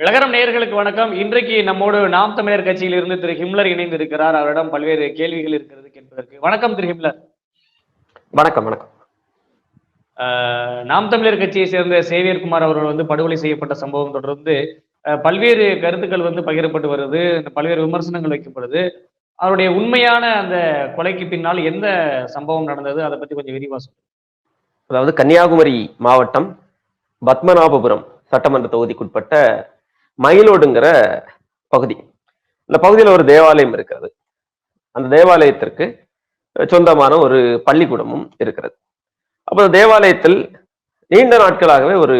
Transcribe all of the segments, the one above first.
இளகரம் நேயர்களுக்கு வணக்கம். இன்றைக்கு நம்மோடு நாம் தமிழர் கட்சியிலிருந்து திரு ஹிம்லர் இணைந்து இருக்கிறார் அவரிடம் பல்வேறு கேள்விகள் இருக்கிறது கேட்பதற்கு வணக்கம் திரு ஹிம்லர். வணக்கம் வணக்கம். நாம் தமிழர் கட்சியை சேர்ந்த சேவியர் குமார் அவர்கள் வந்து படுகொலை செய்யப்பட்ட சம்பவம் தொடர்ந்து பல்வேறு கருத்துக்கள் வந்து பகிரப்பட்டு வருது. இந்த பல்வேறு விமர்சனங்கள் வைக்கப்படுது. அவருடைய உண்மையான அந்த கொலைக்கு பின்னால் எந்த சம்பவம் நடந்தது? அதை பத்தி கொஞ்சம் விரிவா சொல்லுங்க. அதாவது கன்னியாகுமரி மாவட்டம் பத்மநாபபுரம் சட்டமன்ற தொகுதிக்குட்பட்ட மயிலோடுங்கிற பகுதி. இந்த பகுதியில் ஒரு தேவாலயம் இருக்கிறது. அந்த தேவாலயத்திற்கு சொந்தமான ஒரு பள்ளிக்கூடமும் இருக்கிறது. அப்போ அந்த தேவாலயத்தில் நீண்ட நாட்களாகவே ஒரு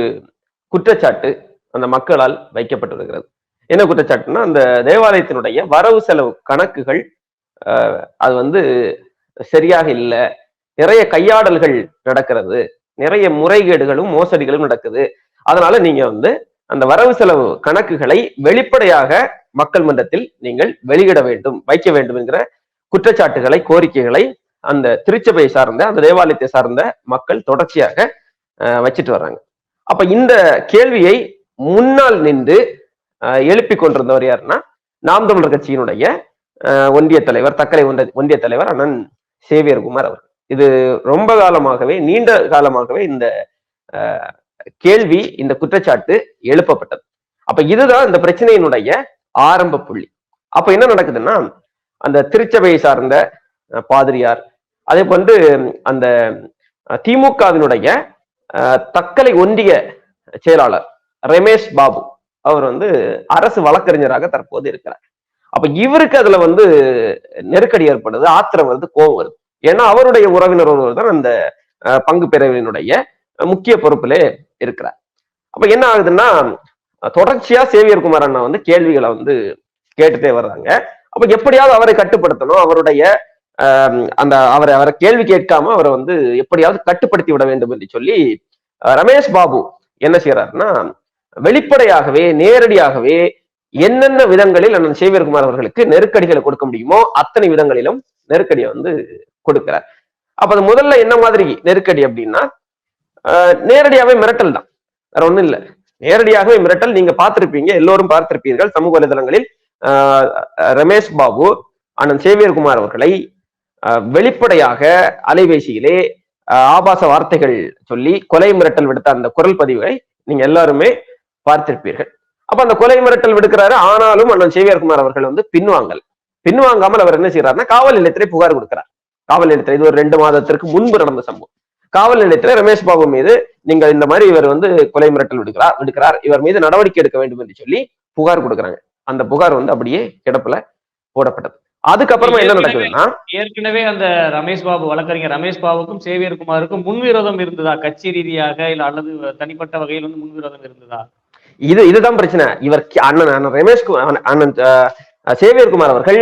குற்றச்சாட்டு அந்த மக்களால் வைக்கப்பட்டு வருகிறது என்ன குற்றச்சாட்டுன்னா அந்த தேவாலயத்தினுடைய வரவு செலவு கணக்குகள் அது வந்து சரியாக இல்லை. நிறைய கையாடல்கள் நடக்கிறது. நிறைய முறைகேடுகளும் மோசடிகளும் நடக்குது. அதனால நீங்க வந்து அந்த வரவு செலவு கணக்குகளை வெளிப்படையாக மக்கள் மன்றத்தில் நீங்கள் வெளியிட வேண்டும் வைக்க வேண்டும் என்கிற குற்றச்சாட்டுகளை கோரிக்கைகளை அந்த திருச்சபையை சார்ந்த அந்த தேவாலயத்தை சார்ந்த மக்கள் தொடர்ச்சியாக அஹ், வச்சிட்டு வர்றாங்க. அப்ப இந்த கேள்வியை முன்னால் நின்று எழுப்பி எழுப்பிக் கொண்டிருந்தவர் யாருன்னா நாம் தமிழர் கட்சியினுடைய அஹ், ஒன்றிய தலைவர் தக்கலை ஒன்றிய ஒன்றிய தலைவர் அண்ணன் சேவியர் குமார் அவர் இது ரொம்ப காலமாகவே நீண்ட காலமாகவே இந்த கேள்வி இந்த குற்றச்சாட்டு எழுப்பப்பட்டது. அப்ப இதுதான் இந்த பிரச்சனையினுடைய ஆரம்ப புள்ளி. அப்ப என்ன நடக்குதுன்னா அந்த திருச்சபையை சார்ந்த பாதிரியார் அதே வந்து அந்த திமுகவினுடைய அஹ், தக்கலை ஒன்றிய செயலாளர் ரமேஷ் பாபு அவர் வந்து அரசு வழக்கறிஞராக தற்போது இருக்கிறார். அப்ப இவருக்கு அதுல வந்து நெருக்கடி ஏற்படுது ஆத்திரம் வருது கோபம் வருது. ஏன்னா அவருடைய உறவினர் ஒருவர் தான் அந்த பங்கு பேரவையினுடைய முக்கிய பொறுப்பிலே இருக்கிறார். அப்ப என்ன ஆகுதுன்னா தொடர்ச்சியா சேவியர் குமார் அண்ணா வந்து கேள்விகளை வந்து கேட்டுட்டே வர்றாங்க. அப்ப எப்படியாவது அவரை கட்டுப்படுத்தணும் அவருடைய ஆஹ், அந்த அவரை அவரை கேள்வி கேட்காம அவரை வந்து எப்படியாவது கட்டுப்படுத்தி விட வேண்டும் என்று சொல்லி ரமேஷ் பாபு என்ன செய்யறாருன்னா வெளிப்படையாகவே நேரடியாகவே என்னென்ன விதங்களில் அண்ணன் சேவியர் குமார் அவர்களுக்கு நெருக்கடிகளை கொடுக்க முடியுமோ அத்தனை விதங்களிலும் நெருக்கடியை வந்து கொடுக்கிறார். அப்ப அது முதல்ல என்ன மாதிரி நெருக்கடி அப்படின்னா நேரடியாவே மிரட்டல் தான். வேற ஒண்ணும் இல்ல. நேரடியாகவே மிரட்டல். நீங்க பார்த்திருப்பீங்க. எல்லோரும் பார்த்திருப்பீர்கள். சமூக வலைதளங்களில் ஆஹ் ரமேஷ் பாபு அண்ணன் சேவியர்குமார் அவர்களை ஆஹ் வெளிப்படையாக அலைபேசியிலே ஆஹ் ஆபாச வார்த்தைகள் சொல்லி கொலை மிரட்டல் விடுத்த அந்த குரல் பதிவை நீங்க எல்லாருமே பார்த்திருப்பீர்கள். அப்ப அந்த கொலை மிரட்டல் விடுக்கிறாரு. ஆனாலும் அண்ணன் சேவியர்குமார் அவர்கள் வந்து பின்வாங்கல். பின்வாங்காமல் அவர் என்ன செய்யறாருன்னா காவல் நிலையத்திலே புகார் கொடுக்கிறார். காவல் நிலையத்தில் இது ஒரு ரெண்டு மாதத்திற்கு முன்பு நடந்த சம்பவம். காவல் நிலையத்துல ரமேஷ் பாபு மீது நீங்கள் இந்த மாதிரி இவர் வந்து கொலை மிரட்டல் விடுக்கிறார் விடுக்கிறார். இவர் மீது நடவடிக்கை எடுக்க வேண்டும் என்று சொல்லி புகார் கொடுக்குறாங்க. அந்த புகார் வந்து அப்படியே கிடப்புல போடப்பட்டது. அதுக்கப்புறமா என்ன நடக்குதுன்னா ஏற்கனவே அந்த ரமேஷ் பாபு வழக்கறிஞர் ரமேஷ் பாபுக்கும் சேவியர் குமாருக்கும் முன்விரோதம் இருந்ததா? கட்சி ரீதியாக இல்ல அல்லது தனிப்பட்ட வகையில் வந்து முன்விரோதம் இருந்ததா? இது இதுதான் பிரச்சனை. இவர் அண்ணன் அண்ணன் ரமேஷ் அண்ணன் சேவியர் குமார் அவர்கள்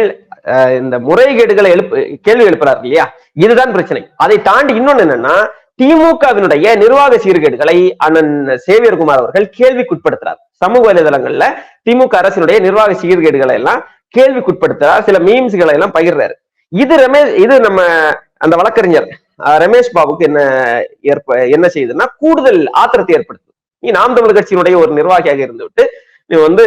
இந்த முறைகேடுகளை எழுப்பு கேள்வி எழுப்புறாரு இல்லையா? இதுதான் பிரச்சனை. அதை தாண்டி இன்னொன்னு என்னன்னா திமுகவினுடைய நிர்வாக சீர்கேடுகளை அண்ணன் சேவியர் குமார் அவர்கள் கேள்விக்குட்படுத்துறார். சமூக வலைதளங்கள்ல திமுக அரசினுடைய நிர்வாக சீர்கேடுகளை எல்லாம் கேள்விக்குட்படுத்துறார். சில மீம்ஸ்களை எல்லாம் பகிர்றாரு. இது ரமேஷ் இது நம்ம அந்த வழக்கறிஞர் ரமேஷ் பாபுக்கு என்ன ஏற்ப என்ன செய்யுதுன்னா கூடுதல் ஆத்திரத்தை ஏற்படுத்துது. நீ நாம் தமிழ் கட்சியினுடைய ஒரு நிர்வாகியாக இருந்து விட்டு நீ வந்து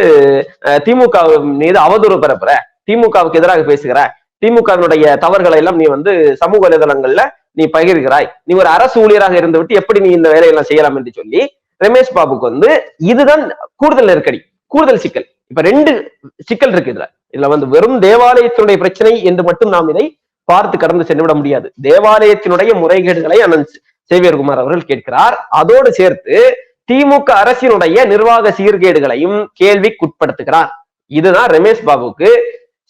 அஹ், திமுக மீது அவதூறு பரப்புற திமுகவுக்கு எதிராக பேசுகிற திமுகவினுடைய தவறுகளை எல்லாம் நீ வந்து சமூக வலைதளங்கள்ல நீ பகிர்கிறாய். நீ ஒரு அரசு ஊழியராக இருந்துவிட்டு எப்படி நீ இந்த வேலையெல்லாம் செய்யலாம் என்று சொல்லி ரமேஷ் பாபுக்கு வந்து இதுதான் கூடுதல் நெருக்கடி கூடுதல் சிக்கல். இப்ப ரெண்டு சிக்கல் இருக்கு இதுல. இதுல வந்து வெறும் தேவாலயத்தினுடைய பிரச்சனை என்று மட்டும் நாம் இதை பார்த்து கடந்து சென்று விட முடியாது. தேவாலயத்தினுடைய முறைகேடுகளை அண்ணன் சேவியர் குமார் அவர்கள் கேட்கிறார். அதோடு சேர்த்து திமுக அரசினுடைய நிர்வாக சீர்கேடுகளையும் கேள்விக்குட்படுத்துகிறார். இதுதான் ரமேஷ் பாபுக்கு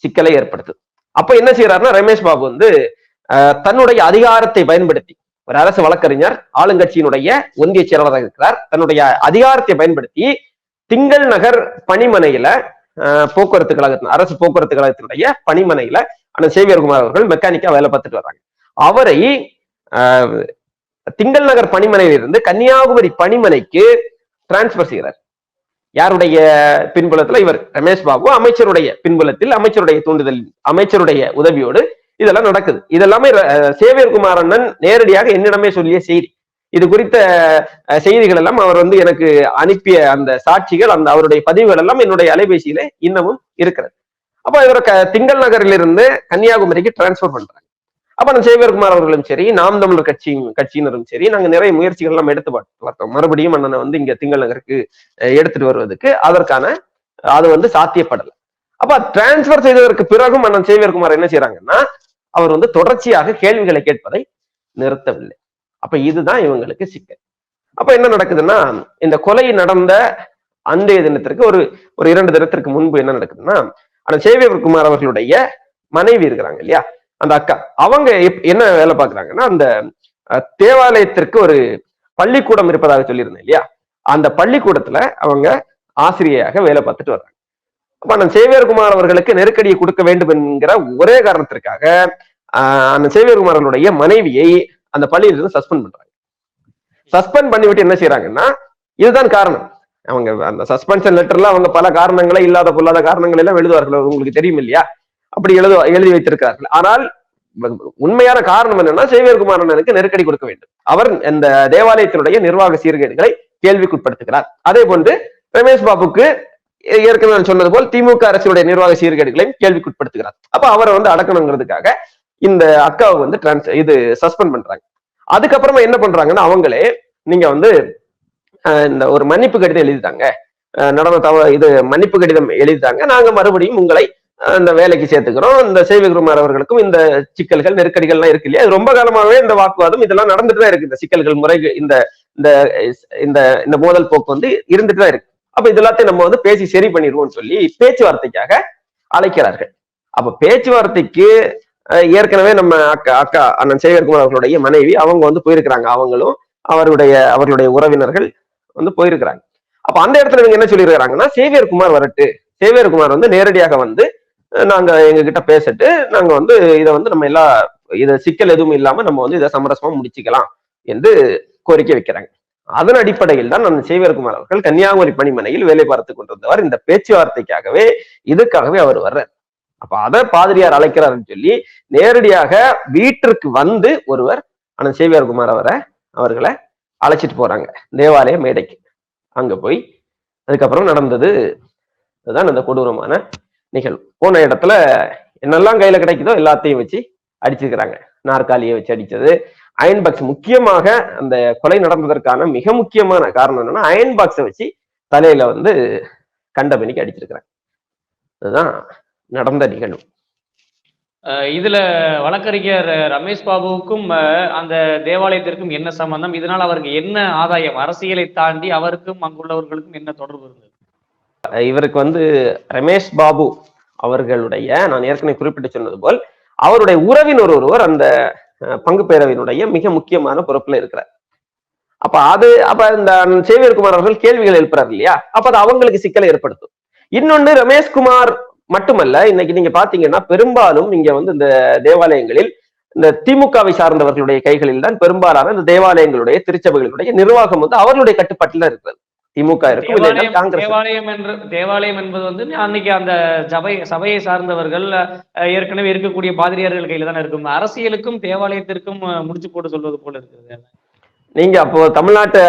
சிக்கலை ஏற்படுத்துது. அப்ப என்ன செய்யறாருன்னா ரமேஷ் பாபு வந்து தன்னுடைய அதிகாரத்தை பயன்படுத்தி ஒரு அரசு வழக்கறிஞர் ஆளுங்கட்சியினுடைய ஒன்றிய செயலாளராக இருக்கிறார். தன்னுடைய அதிகாரத்தை பயன்படுத்தி திங்கள் நகர் பணிமனையில போக்குவரத்து கழகத்தின் அரசு போக்குவரத்து கழகத்தினுடைய பணிமனையில அண்ணன் சேவியர்குமார் அவர்கள் மெக்கானிக்கா வேலை பார்த்துட்டு வர்றாங்க. அவரை திங்கள் நகர் பணிமனையிலிருந்து கன்னியாகுமரி பணிமனைக்கு டிரான்ஸ்பர் செய்கிறார். யாருடைய பின்புலத்துல? இவர் ரமேஷ் பாபு. அமைச்சருடைய பின்புலத்தில் அமைச்சருடைய தூண்டுதல் அமைச்சருடைய உதவியோடு இதெல்லாம் நடக்குது. இதெல்லாமே ர- சேவியர் குமார் அண்ணன் நேரடியாக என்னிடமே சொல்லிய செய்தி. இது குறித்த செய்திகள் எல்லாம் அவர் வந்து எனக்கு அனுப்பிய அந்த சாட்சிகள் அந்த அவருடைய பதிவுகள் எல்லாம் என்னுடைய அலைபேசியில இன்னமும் இருக்கிறது. அப்ப இவர் க- திங்கள் நகரிலிருந்து கன்னியாகுமரிக்கு டிரான்ஸ்பர் பண்றாங்க. அப்ப நம்ம சேவியர்குமார் அவர்களும் சரி நாம் தமிழர் கட்சி கட்சியினரும் சரி நாங்க நிறைய முயற்சிகள் எல்லாம் எடுத்து பார்த்தோம். மறுபடியும் அண்ணனை வந்து இங்க திங்கள் நகருக்கு எடுத்துட்டு வருவதற்கு அதற்கான அது வந்து சாத்தியப்படல. அப்ப டிரான்ஸ்பர் செய்ததற்கு பிறகும் அண்ணன் சேவியர்குமார் என்ன செய்யறாங்கன்னா அவர் வந்து தொடர்ச்சியாக கேள்விகளை கேட்பதை நிறுத்தவில்லை. அப்ப இதுதான் இவங்களுக்கு சிக்கல். அப்ப என்ன நடக்குதுன்னா இந்த கொலை நடந்த அன்றைய தினத்திற்கு ஒரு ஒரு இரண்டு தினத்திற்கு முன்பு என்ன நடக்குதுன்னா அந்த சேவியர்குமார் அவர்களுடைய மனைவி இருக்கிறாங்க இல்லையா? அந்த அக்கா அவங்க எப்- என்ன வேலை பாக்குறாங்கன்னா அந்த தேவாலயத்திற்கு ஒரு பள்ளிக்கூடம் இருப்பதாக சொல்லியிருந்தேன் இல்லையா? அந்த பள்ளிக்கூடத்துல அவங்க ஆசிரியையாக வேலை பார்த்துட்டு வர்றாங்க. அப்ப அண்ணன் சேவியர்குமார் அவர்களுக்கு நெருக்கடியை கொடுக்க வேண்டும் என்கிற ஒரே காரணத்திற்காக அந்த அண்ணன் சேவியர்குமார் மனைவியை அந்த பள்ளியிலிருந்து சஸ்பெண்ட் பண்றாங்க. சஸ்பெண்ட் பண்ணிவிட்டு என்ன செய்யறாங்கன்னா இதுதான் காரணம். அவங்க அந்த சஸ்பென்ஷன் லெட்டர்ல அவங்க பல காரணங்களை இல்லாத பொல்லாத காரணங்கள் எல்லாம் எழுதுவார்கள் உங்களுக்கு தெரியும் இல்லையா? அப்படி எழுத எழுதி வைத்திருக்கிறார்கள். ஆனால் உண்மையான காரணம் என்னன்னா சேவியர்குமார் அண்ணனுக்கு நெருக்கடி கொடுக்க வேண்டும். அவர் இந்த தேவாலயத்தினுடைய நிர்வாக சீர்கேடுகளை கேள்விக்குட்படுத்துகிறார். அதே போன்று ரமேஷ் பாபுக்கு ஏ- ஏற்கனவே நான் சொன்னது போல் திமுக அரசுடைய நிர்வாக சீர்கேடுகளையும் கேள்விக்குட்படுத்துகிறார். அப்ப அவரை வந்து அடக்கணுங்கிறதுக்காக இந்த அக்காவை வந்து டிரான்ஸ் இது சஸ்பெண்ட் பண்றாங்க. அதுக்கப்புறமா என்ன பண்றாங்கன்னா அவங்களே நீங்க வந்து இந்த ஒரு மன்னிப்பு கடிதம் எழுதிட்டாங்க. அஹ், நடந்த தவ இது மன்னிப்பு கடிதம் எழுதிட்டாங்க. நாங்க மறுபடியும் உங்களை இந்த வேலைக்கு சேர்த்துக்கிறோம். இந்த சேவிகுமார் அவர்களுக்கும் இந்த சிக்கல்கள் நெருக்கடிகள்லாம் இருக்கு இல்லையா? ரொம்ப காலமாகவே இந்த வாக்குவாதம் இதெல்லாம் நடந்துட்டு தான் இருக்கு. இந்த சிக்கல்கள் முறை இந்த இந்த இந்த இந்த மோதல் போக்கு வந்து இருந்துட்டு தான் இருக்கு. அப்ப இது எல்லாத்தையும் நம்ம வந்து பேசி சரி பண்ணிடுவோம்னு சொல்லி பேச்சுவார்த்தைக்காக அழைக்கிறார்கள். அப்ப பேச்சுவார்த்தைக்கு ஏற்கனவே நம்ம அக்கா அக்கா அண்ணன் சேகர்குமார் அவர்களுடைய மனைவி அவங்க வந்து போயிருக்கிறாங்க. அவங்களும் அவருடைய அவர்களுடைய உறவினர்கள் வந்து போயிருக்கிறாங்க. அப்ப அந்த இடத்துல இவங்க என்ன சொல்லியிருக்கிறாங்கன்னா சேவியர் குமார் வரட்டு. சேவியர் குமார் வந்து நேரடியாக வந்து நாங்க எங்ககிட்ட பேசிட்டு நாங்க வந்து இதை வந்து நம்ம எல்லா இதை சிக்கல் எதுவும் இல்லாம நம்ம வந்து இதை சமரசமா முடிச்சுக்கலாம் என்று கோரிக்கை வைக்கிறாங்க. அதன் அடிப்படையில் தான் அந்த சேவியர்குமார் அவர்கள் கன்னியாகுமரி பணிமனையில் வேலை பார்த்து கொண்டிருந்தவர் இந்த பேச்சுவார்த்தைக்காகவே இதுக்காகவே அவர் வர்றார். அப்ப அதை பாதிரியார் அழைக்கிறாருன்னு சொல்லி நேரடியாக வீட்டிற்கு வந்து ஒருவர் அண்ணன் சேவியார்குமார் அவரை அவர்களை அழைச்சிட்டு போறாங்க. தேவாலய மேடைக்கு. அங்க போய் அதுக்கப்புறம் நடந்தது அதுதான் அந்த கொடூரமான நிகழ்வு போன இடத்துல என்னெல்லாம் கையில கிடைக்குதோ எல்லாத்தையும் வச்சு அடிச்சிருக்கிறாங்க. நாற்காலியை வச்சு அடிச்சது அயன் பாக்ஸ் முக்கியமாக அந்த கொலை நடந்ததற்கான மிக முக்கியமான காரணம் என்னன்னா அயன் பாக்ஸை வச்சு தலையில வந்து கண்டபனிக்கு அடிச்சிருக்கிறாங்க. அதுதான் நடந்த நிகழ்வு. இதுல வழக்கறிஞர் ரமேஷ் பாபுவுக்கும் அஹ், அந்த தேவாலயத்திற்கும் என்ன சம்பந்தம்? இதனால் அவருக்கு என்ன ஆதாயம்? அரசியலை தாண்டி அவருக்கும் அங்குள்ளவர்களுக்கும் என்ன தொடர்பு இருந்தது? இவருக்கு வந்து ரமேஷ் பாபு அவர்களுடைய நான் ஏற்கனவே குறிப்பிட்டு சொன்னது போல் அவருடைய உறவினர் ஒருவர் அந்த பங்கு பேரவையினுடைய மிக முக்கியமான பொறுப்புல இருக்கிறார். அப்ப அது அப்ப இந்த சேவியர்குமார் அவர்கள் கேள்விகள் எழுப்புறாரு இல்லையா? அப்ப அது அவங்களுக்கு சிக்கலை ஏற்படுத்தும். இன்னொன்னு ரமேஷ்குமார் மட்டுமல்ல இன்னைக்கு நீங்க பாத்தீங்கன்னா பெரும்பாலும் இங்க வந்து இந்த தேவாலயங்களில் இந்த திமுகவை சார்ந்தவர்களுடைய கைகளில் தான் பெரும்பாலான இந்த தேவாலயங்களுடைய திருச்சபைகளுடைய நிர்வாகம் வந்து அவர்களுடைய கட்டுப்பாட்டில் இருக்கிறது. திமுக இருக்கும் தேவாலயம் என்று தேவாலயம் என்பது வந்து அன்னைக்கு அந்த சபை சபையை சார்ந்தவர்கள் ஏற்கனவே இருக்கக்கூடிய பாதிரியார்கள் கையில தானே இருக்கும். அரசியலுக்கும் தேவாலயத்திற்கும் முடிச்சு போட்டு சொல்வது போல இருக்குது. நீங்க அப்போ தமிழ்நாட்டு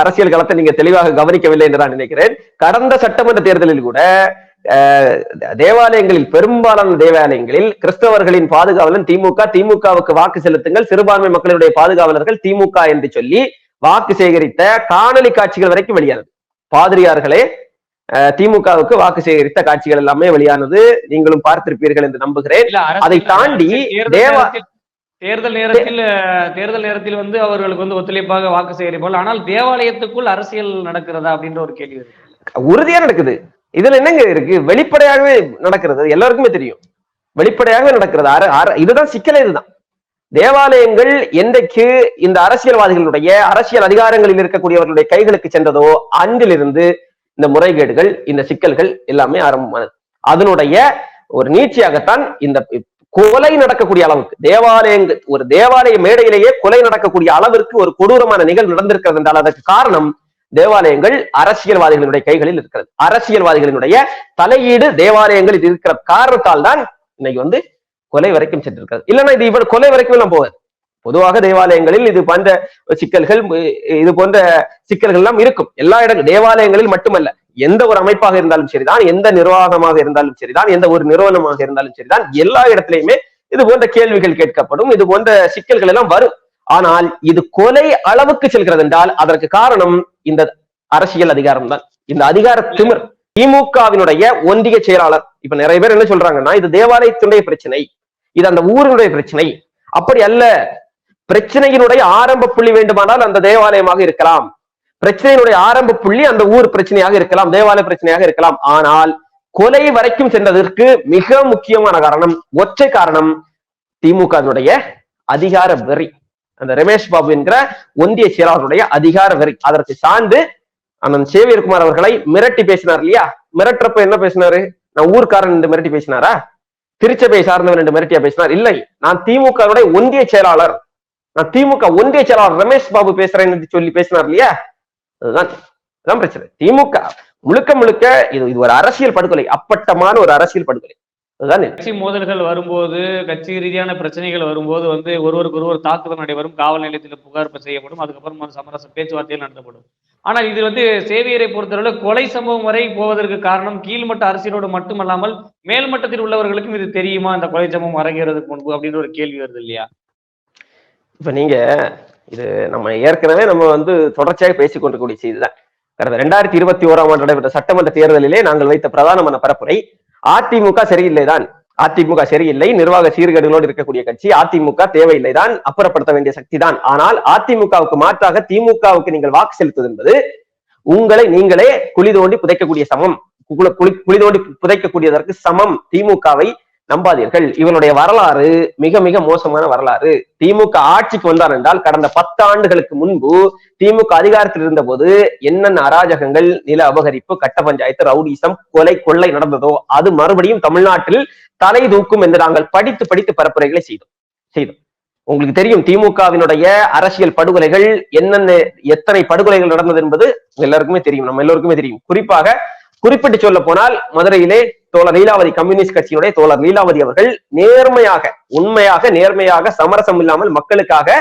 அரசியல் களத்தை நீங்க தெளிவாக கவனிக்கவில்லை என்று நான் நினைக்கிறேன். கடந்த சட்டமன்ற தேர்தலில் கூட தேவாலயங்களில் பெரும்பாலான தேவாலயங்களில் கிறிஸ்தவர்களின் பாதுகாவலன் திமுக திமுகவுக்கு வாக்கு செலுத்துங்கள் சிறுபான்மை மக்களுடைய பாதுகாவலர்கள் திமுக என்று சொல்லி வாக்கு சேகரித்த காணொலி காட்சிகள் வரைக்கும் வெளியானது. பாதிரியார்களே அஹ், திமுகவுக்கு வாக்கு சேகரித்த காட்சிகள் எல்லாமே வெளியானது. நீங்களும் பார்த்திருப்பீர்கள் என்று நம்புகிறேன். அதை தாண்டி தேர்தல் தேவா- நேரத்தில் தேர்தல் நேரத்தில் தேர்தல் நேரத்தில் வந்து அவர்களுக்கு வந்து ஒத்துழைப்பாக வாக்கு சேகரிப்பார்கள் ஆனால் தேவாலயத்துக்குள் அரசியல் நடக்கிறதா அப்படின்ற ஒரு கேள்வி உறுதியா நடக்குது. இதுல என்னங்க இருக்கு? வெளிப்படையாகவே நடக்கிறது. எல்லாருக்குமே தெரியும். வெளிப்படையாகவே நடக்கிறது. இதுதான் சிக்கலே இதுதான். தேவாலயங்கள் என்றைக்கு இந்த அரசியல்வாதிகளுடைய அரசியல் அதிகாரங்களில் இருக்கக்கூடியவர்களுடைய கைகளுக்கு சென்றதோ அன்றிலிருந்து இந்த முறைகேடுகள் இந்த சிக்கல்கள் எல்லாமே ஆரம்பமானது. அதனுடைய ஒரு நீட்சியாகத்தான் இந்த கொலை நடக்கக்கூடிய அளவுக்கு தேவாலயங்கள் ஒரு தேவாலய மேடையிலேயே கொலை நடக்கக்கூடிய அளவிற்கு ஒரு கொடூரமான நிகழ்வு நடந்திருக்கிறது என்றால் அதற்கு காரணம் தேவாலயங்கள் அரசியல்வாதிகளுடைய கைகளில் இருக்கிறது. அரசியல்வாதிகளினுடைய தலையீடு தேவாலயங்களில் இருக்கிற காரணத்தால் தான் இன்னைக்கு வந்து கொலை வரைக்கும் சென்றிருக்காது இல்லைன்னா இது இவ்வளவு கொலை வரைக்கும் எல்லாம் போகாது. பொதுவாக தேவாலயங்களில் இது போன்ற சிக்கல்கள் இது போன்ற சிக்கல்கள் எல்லாம் இருக்கும். எல்லா இடங்கள் தேவாலயங்களில் மட்டுமல்ல. எந்த ஒரு அமைப்பாக இருந்தாலும் சரிதான் எந்த நிர்வாகமாக இருந்தாலும் சரிதான் எந்த ஒரு நிறுவனமாக இருந்தாலும் சரிதான் எல்லா இடத்திலையுமே இது போன்ற கேள்விகள் கேட்கப்படும் இது போன்ற சிக்கல்கள் எல்லாம் வரும். ஆனால் இது கொலை அளவுக்கு செல்கிறது என்றால் அதற்கு காரணம் இந்த அரசியல் அதிகாரம் தான் இந்த அதிகார திமிர். திமுகவினுடைய ஒன்றிய செயலாளர் இப்ப நிறைய பேர் என்ன சொல்றாங்கன்னா இது தேவாலயத்தினுடைய பிரச்சனை. இது அந்த ஊரினுடைய பிரச்சனை. அப்படி அல்ல. பிரச்சனையினுடைய ஆரம்ப புள்ளி வேண்டுமானால் அந்த தேவாலயமாக இருக்கலாம். பிரச்சனையினுடைய ஆரம்ப புள்ளி அந்த ஊர் பிரச்சனையாக இருக்கலாம் தேவாலய பிரச்சனையாக இருக்கலாம். ஆனால் கொலை வரைக்கும் சென்றதற்கு மிக முக்கியமான காரணம் ஒற்றை காரணம் திமுகவினுடைய அதிகார வெறி. அந்த ரமேஷ் பாபு என்கிற ஒந்திய செயலாளருடைய அதிகார வெறி. அதற்கு சார்ந்து அண்ணன் சேவியர்குமார் அவர்களை மிரட்டி பேசினார் இல்லையா? மிரட்டுறப்ப என்ன பேசினாரு? நான் ஊர்க்காரன் என்று மிரட்டி பேசினாரா? திருச்சபை சார்ந்தவன் என்று மிரட்டியா பேசினார். இல்லை நான் திமுகவுடைய ஒன்றிய செயலாளர். நான் திமுக ஒன்றிய செயலாளர் ரமேஷ் பாபு பேசுறேன் என்று சொல்லி பேசினார் இல்லையா? அதுதான் பிரச்சனை. திமுக முழுக்க முழுக்க இது இது ஒரு அரசியல் படுகொலை அப்பட்டமான ஒரு அரசியல் படுகொலை. கட்சி மோதல்கள் வரும்போது கட்சி ரீதியான பிரச்சனைகள் வரும்போது வந்து ஒருவருக்கு ஒருவர் தாக்குதல் நடைபெறும் காவல் நிலையத்தில் புகார் செய்யப்படும் அதுக்கப்புறம் வந்து சமரச பேச்சுவார்த்தைகள் நடத்தப்படும். ஆனால் இது வந்து சேவியரை பொறுத்தவரை கொலை சம்பவம் வரை போவதற்கு காரணம் கீழ்மட்ட அரசியலோடு மட்டுமல்லாமல் மேல்மட்டத்தில் உள்ளவர்களுக்கும் இது தெரியுமா? இந்த கொலை சம்பவம் அரங்கேறதுக்கு முன்பு அப்படின்ற ஒரு கேள்வி வருது இல்லையா? இப்ப நீங்க இது நம்ம ஏற்கனவே நம்ம வந்து தொடர்ச்சியாக பேசிக் கொண்டிருக்கூடிய செய்திதான். கடந்த ரெண்டாயிரத்தி இருபத்தி ஓராம் ஆண்டு நடைபெற்ற சட்டமன்ற தேர்தலிலே நாங்கள் வைத்த பிரதானமான பரப்புரை அதிமுக சரியில்லைதான். அதிமுக சரியில்லை. நிர்வாக சீர்கேடுகளோடு இருக்கக்கூடிய கட்சி அதிமுக தேவையில்லைதான். அப்புறப்படுத்த வேண்டிய சக்தி தான் ஆனால் அதிமுகவுக்கு மாற்றாக திமுகவுக்கு நீங்கள் வாக்கு செலுத்துவது என்பது உங்களை நீங்களே குழி தோண்டி புதைக்கக்கூடிய சமம். குழி தோண்டி புதைக்கக்கூடியதற்கு சமம். திமுகவை நம்பாதீர்கள். இவனுடைய வரலாறு மிக மிக மோசமான வரலாறு. திமுக ஆட்சிக்கு வந்தார் என்றால் கடந்த பத்து ஆண்டுகளுக்கு முன்பு திமுக அதிகாரத்தில் இருந்தபோது என்னென்ன அராஜகங்கள் நில அபகரிப்பு கட்ட பஞ்சாயத்து ரவுடிசம் கொலை கொள்ளை நடந்ததோ அது மறுபடியும் தமிழ்நாட்டில் தலை தூக்கும் என்று நாங்கள் படித்து படித்து பரப்புரைகளை செய்தோம். செய்தோம். உங்களுக்கு தெரியும் திமுகவினுடைய அரசியல் படுகொலைகள் என்னென்ன எத்தனை படுகொலைகள் நடந்தது என்பது எல்லாருக்குமே தெரியும். நம்ம எல்லோருக்குமே தெரியும். குறிப்பாக குறிப்பிட்டு சொல்ல போனால் மதுரையிலே தோழர் லீலாவதி கம்யூனிஸ்ட் கட்சியினுடைய தோழர் லீலாவதி அவர்கள் நேர்மையாக உண்மையாக நேர்மையாக சமரசம் இல்லாமல் மக்களுக்காக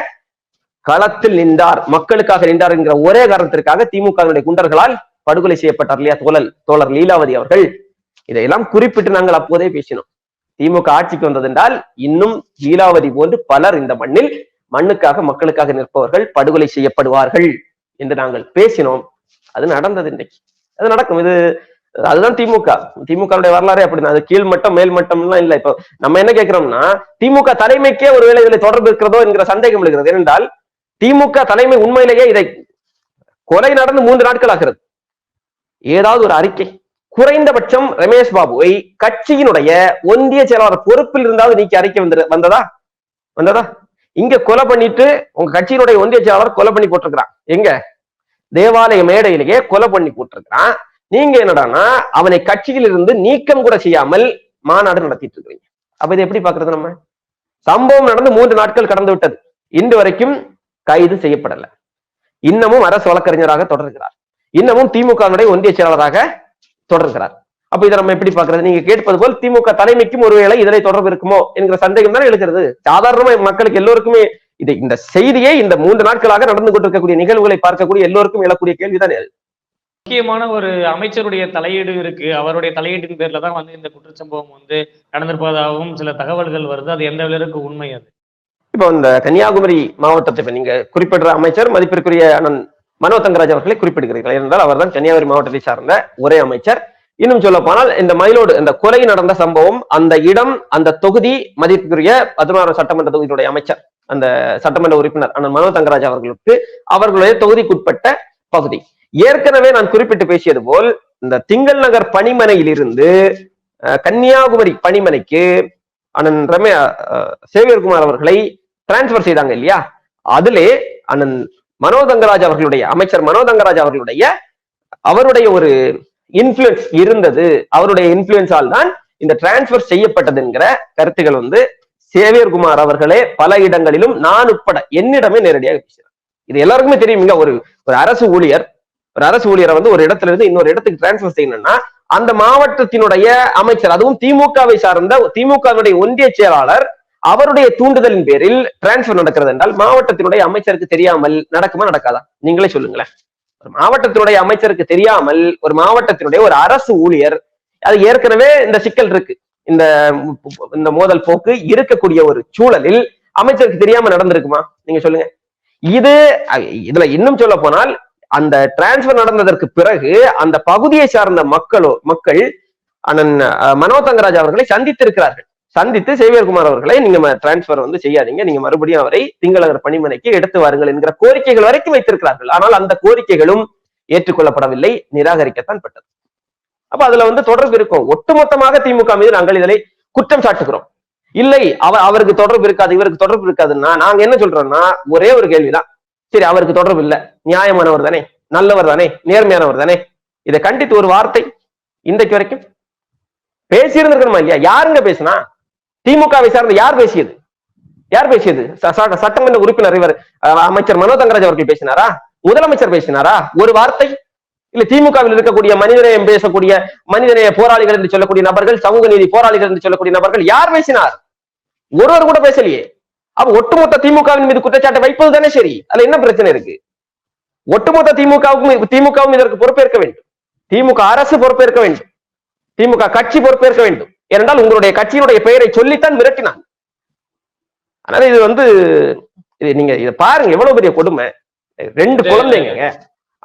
களத்தில் நின்றார். மக்களுக்காக நின்றார் என்கிற ஒரே காரணத்திற்காக திமுகவினுடைய குண்டர்களால் படுகொலை செய்யப்பட்டார் இல்லையா தோழல் தோழர் லீலாவதி அவர்கள்? இதையெல்லாம் குறிப்பிட்டு நாங்கள் அப்போதே பேசினோம். திமுக ஆட்சிக்கு வந்ததென்றால் இன்னும் லீலாவதி போன்று பலர் இந்த மண்ணில் மண்ணுக்காக மக்களுக்காக நிற்பவர்கள் படுகொலை செய்யப்படுவார்கள் என்று நாங்கள் பேசினோம். அது நடந்தது இன்றைக்கு. அது நடக்கும். இது அதுதான் திமுக. திமுகவுடைய வரலாறே அப்படிதான். அது கீழ் மட்டம் மேல் மட்டம் எல்லாம் இல்ல. இப்போ நம்ம என்ன கேட்கிறோம்னா திமுக தலைமைக்கே ஒருவேளை இதுல தொடர்பு இருக்கிறதோ என்கிற சந்தேகம் எழுகிறது. ஏனென்றால் திமுக தலைமை உண்மையிலேயே இதை கொலை நடந்து மூன்று நாட்கள் ஆகிறது. ஏதாவது ஒரு அறிக்கை. குறைந்தபட்சம் ரமேஷ் பாபுவை கட்சியினுடைய ஒன்றிய செயலாளர் பொறுப்பில் இருந்தாவது நீக்கி அறிக்கை வந்து வந்ததா? வந்ததா? இங்க கொலை பண்ணிட்டு உங்க கட்சியினுடைய ஒன்றிய செயலாளர் கொலை பண்ணி போட்டிருக்கிறான். எங்க? தேவாலய மேடையிலேயே கொலை பண்ணி போட்டிருக்கிறான். நீங்க என்னடான்னா அவனை கட்சியில் இருந்து நீக்கம் கூட செய்யாமல் மாநாடு நடத்திட்டு இருக்கிறீங்க. அப்ப இதை எப்படி பாக்குறது நம்ம? சம்பவம் நடந்து மூன்று நாட்கள் கடந்து விட்டது. இன்று வரைக்கும் கைது செய்யப்படல. இன்னமும் அரசு வழக்கறிஞராக தொடர்கிறார். இன்னமும் திமுகவினுடைய ஒன்றிய செயலாளராக தொடர்கிறார். அப்ப இதை நம்ம எப்படி பாக்குறது நீங்க கேட்பது போல் திமுக தலைமைக்கும் ஒருவேளை இதனை தொடர்பு இருக்குமோ என்கிற சந்தேகம் தான் எழுகிறது. சாதாரணமா மக்களுக்கு எல்லோருக்குமே இது இந்த செய்தியே இந்த மூன்று நாட்களாக நடந்து கொண்டிருக்கக்கூடிய நிகழ்வுகளை பார்க்கக்கூடிய எல்லோருக்கும் எழக்கூடிய கேள்விதான் முக்கியமான ஒரு அமைச்சருடைய தலையீடு இருக்கு. அவருடைய தலையீட்டின் பேர்ல தான் வந்து இந்த குற்றச்சம்பவம் வந்து நடந்திருப்பதாகவும் சில தகவல்கள் வருது. அது எந்த அளவுக்கு உண்மை அது? இப்போ இந்த கன்னியாகுமரி மாவட்டத்தை இப்ப நீங்க குறிப்பிடுற அமைச்சர் மதிப்பிற்குரிய அண்ணன் மனோ தங்கராஜ் அவர்களை குறிப்பிடுகிறீர்கள். என்றால் அவர்தான் கன்னியாகுமரி மாவட்டத்தை சார்ந்த ஒரே அமைச்சர். இன்னும் சொல்ல போனால் இந்த மயிலோடு இந்த கொலை நடந்த சம்பவம் அந்த இடம் அந்த தொகுதி மதிப்புக்குரிய பதினாறு சட்டமன்ற தொகுதியினுடைய அமைச்சர் அந்த சட்டமன்ற உறுப்பினர் அண்ணன் மனோ தங்கராஜ் அவர்களுக்கு அவர்களுடைய தொகுதிக்குட்பட்ட பகுதி. ஏற்கனவே நான் குறிப்பிட்டு பேசியது போல் இந்த திங்கள் நகர் பணிமனையிலிருந்து கன்னியாகுமரி பணிமனைக்கு அண்ணன் ரமே சேவியர்குமார் அவர்களை டிரான்ஸ்பர் செய்தாங்க இல்லையா? அதிலே அண்ணன் மனோதங்கராஜ் அவர்களுடைய அமைச்சர் மனோதங்கராஜ் அவர்களுடைய அவருடைய ஒரு இன்ஃபுளுன்ஸ் இருந்தது. அவருடைய இன்ஃபுளுன்ஸால் தான் இந்த டிரான்ஸ்பர் செய்யப்பட்டது என்கிற வந்து சேவியர்குமார் அவர்களே பல இடங்களிலும் நான் உட்பட என்னிடமே நேரடியாக பேசுகிறேன் இது எல்லாருக்குமே தெரியுமில்ல ஒரு ஒரு அரசு ஊழியர் ஒரு அரசு ஊழியரை வந்து ஒரு இடத்துல இருந்து இன்னொரு இடத்துக்கு டிரான்ஸ்பர் செய்யணும்னா அந்த மாவட்டத்தினுடைய அமைச்சர் அதுவும் திமுகவை சார்ந்த திமுகவினுடைய ஒன்றிய செயலாளர் அவருடைய தூண்டுதலின் பேரில் டிரான்ஸ்பர் நடக்கிறது என்றால் மாவட்டத்தினுடைய அமைச்சருக்கு தெரியாமல் நடக்குமா நடக்காதா? நீங்களே சொல்லுங்களேன். ஒரு மாவட்டத்தினுடைய அமைச்சருக்கு தெரியாமல் ஒரு மாவட்டத்தினுடைய ஒரு அரசு ஊழியர் அது ஏற்கனவே இந்த சிக்கல் இருக்கு. இந்த இந்த மோதல் போக்கு இருக்கக்கூடிய ஒரு சூழலில் அமைச்சருக்கு தெரியாம நடந்திருக்குமா? நீங்க சொல்லுங்க. இது இதுல இன்னும் சொல்ல போனால் அந்த டிரான்ஸ்பர் நடந்ததற்கு பிறகு அந்த பகுதியை சார்ந்த மக்களோ மக்கள் அண்ணன் அஹ், மனோ தங்கராஜ் அவர்களை சந்தித்திருக்கிறார்கள். சந்தித்து சேவியர்குமார் அவர்களை நீங்க டிரான்ஸ்பர் வந்து செய்யாதீங்க. நீங்க மறுபடியும் அவரை திங்களகர் பணிமனைக்கு எடுத்து வாருங்கள் என்கிற கோரிக்கைகள் வரைக்கும் வைத்திருக்கிறார்கள். ஆனால் அந்த கோரிக்கைகளும் ஏற்றுக்கொள்ளப்படவில்லை நிராகரிக்கத்தான் பட்டது. அப்ப அதுல வந்து தொடர்பு இருக்கும். ஒட்டுமொத்தமாக திமுக மீது நாங்கள் இதனை குற்றம் சாட்டுகிறோம். இல்லை அவ அவருக்கு தொடர்பு இருக்காது இவருக்கு தொடர்பு இருக்காதுன்னா நாங்க என்ன சொல்றோம்னா ஒரே ஒரு கேள்விதான். சரி அவருக்கு தொடர்பு இல்லை. நியாயமானவர் தானே நல்லவர் தானே நேர்மையானவர் தானே. இதை கண்டித்து ஒரு வார்த்தை இன்றைக்கு வரைக்கும் பேசியிருந்திருக்கணுமா இல்லையா? யாருங்க பேசினா? திமுகவை சார்ந்த யார் பேசியது? யார் பேசியது? சட்டமன்ற உறுப்பினர் இவர் அமைச்சர் மனோ தங்கராஜ் அவர்கள் பேசினாரா? முதலமைச்சர் பேசினாரா? ஒரு வார்த்தை? இல்ல திமுகவில் இருக்கக்கூடிய மனிதநேயம் பேசக்கூடிய மனிதநேய போராளிகள் என்று சொல்லக்கூடிய நபர்கள் சமூக நீதி போராளிகள் என்று சொல்லக்கூடிய நபர்கள் யார் பேசினார்? ஒருவர் கூட பேசலையே. அப்ப ஒட்டுமொத்த திமுகவின் மீது குற்றச்சாட்டை வைப்பது தானே சரி? அதுல என்ன பிரச்சனை இருக்கு? ஒட்டுமொத்த திமுகவுக்கும் திமுகவும் இதற்கு பொறுப்பேற்க வேண்டும். திமுக அரசு பொறுப்பேற்க வேண்டும். திமுக கட்சி பொறுப்பேற்க வேண்டும். ஏனென்றால் உங்களுடைய கட்சியினுடைய பெயரை சொல்லித்தான் மிரட்டினாங்க. அதனால இது வந்து இது நீங்க இதை பாருங்க எவ்வளவு பெரிய கொடுமை. ரெண்டு குழந்தைங்க.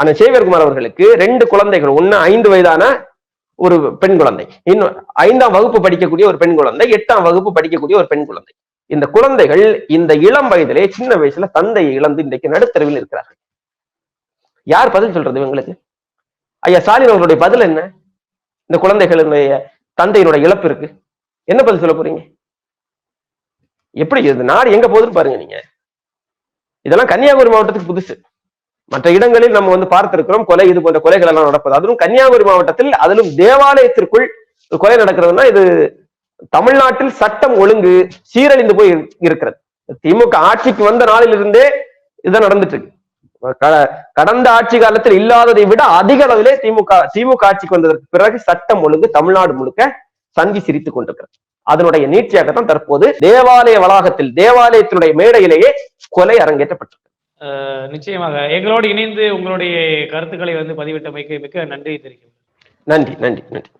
அந்த சேவியர்குமார் அவர்களுக்கு ரெண்டு குழந்தைகள். ஒண்ணு ஐந்து வயதான ஒரு பெண் குழந்தை. இன்னும் ஐந்தாம் வகுப்பு படிக்கக்கூடிய ஒரு பெண் குழந்தை எட்டாம் வகுப்பு படிக்கக்கூடிய ஒரு பெண் குழந்தை. இந்த குழந்தைகள் இந்த இளம் வயதிலே சின்ன வயசுல தந்தையை இழந்து இன்றைக்கு நடுத்தருவில் இருக்கிறார்கள். யார் பதில் சொல்றது இவங்களுக்கு? ஐயா ஸ்டாலின் அவர்களுடைய பதில் என்ன? இந்த குழந்தைகளுடைய தந்தையினுடைய இழப்பு இருக்கு. என்ன பதில் சொல்ல போறீங்க? எப்படி இது நாடு எங்க போகுதுன்னு பாருங்க நீங்க. இதெல்லாம் கன்னியாகுமரி மாவட்டத்துக்கு புதுசு. மற்ற இடங்களில் நம்ம வந்து பார்த்திருக்கிறோம் கொலை இது போன்ற கொலைகள் எல்லாம் நடப்பது. அதுவும் கன்னியாகுமரி மாவட்டத்தில் அதிலும் தேவாலயத்திற்குள் கொலை நடக்கிறதுனா இது தமிழ்நாட்டில் சட்டம் ஒழுங்கு சீரழிந்து போய் இரு- இருக்கிறது. திமுக ஆட்சிக்கு வந்த நாளிலிருந்தே இதுதான் நடந்துட்டு இருக்கு. கடந்த ஆட்சி காலத்தில் இல்லாததை விட அதிக அளவிலே திமுக திமுக ஆட்சிக்கு வந்ததற்கு பிறகு சட்டம் ஒழுங்கு தமிழ்நாடு முழுக்க சங்கி சிரித்துக் கொண்டிருக்கிறது. அதனுடைய நீட்சியாகத்தான் தற்போது தேவாலய வளாகத்தில் தேவாலயத்தினுடைய மேடையிலேயே கொலை அரங்கேற்றப்பட்டது நிச்சயமாக. எங்களோடு இணைந்து உங்களுடைய கருத்துக்களை வந்து பதிவிட்டமைக்கு மிக்க நன்றி தெரிவிக்கிறேன். நன்றி நன்றி நன்றி.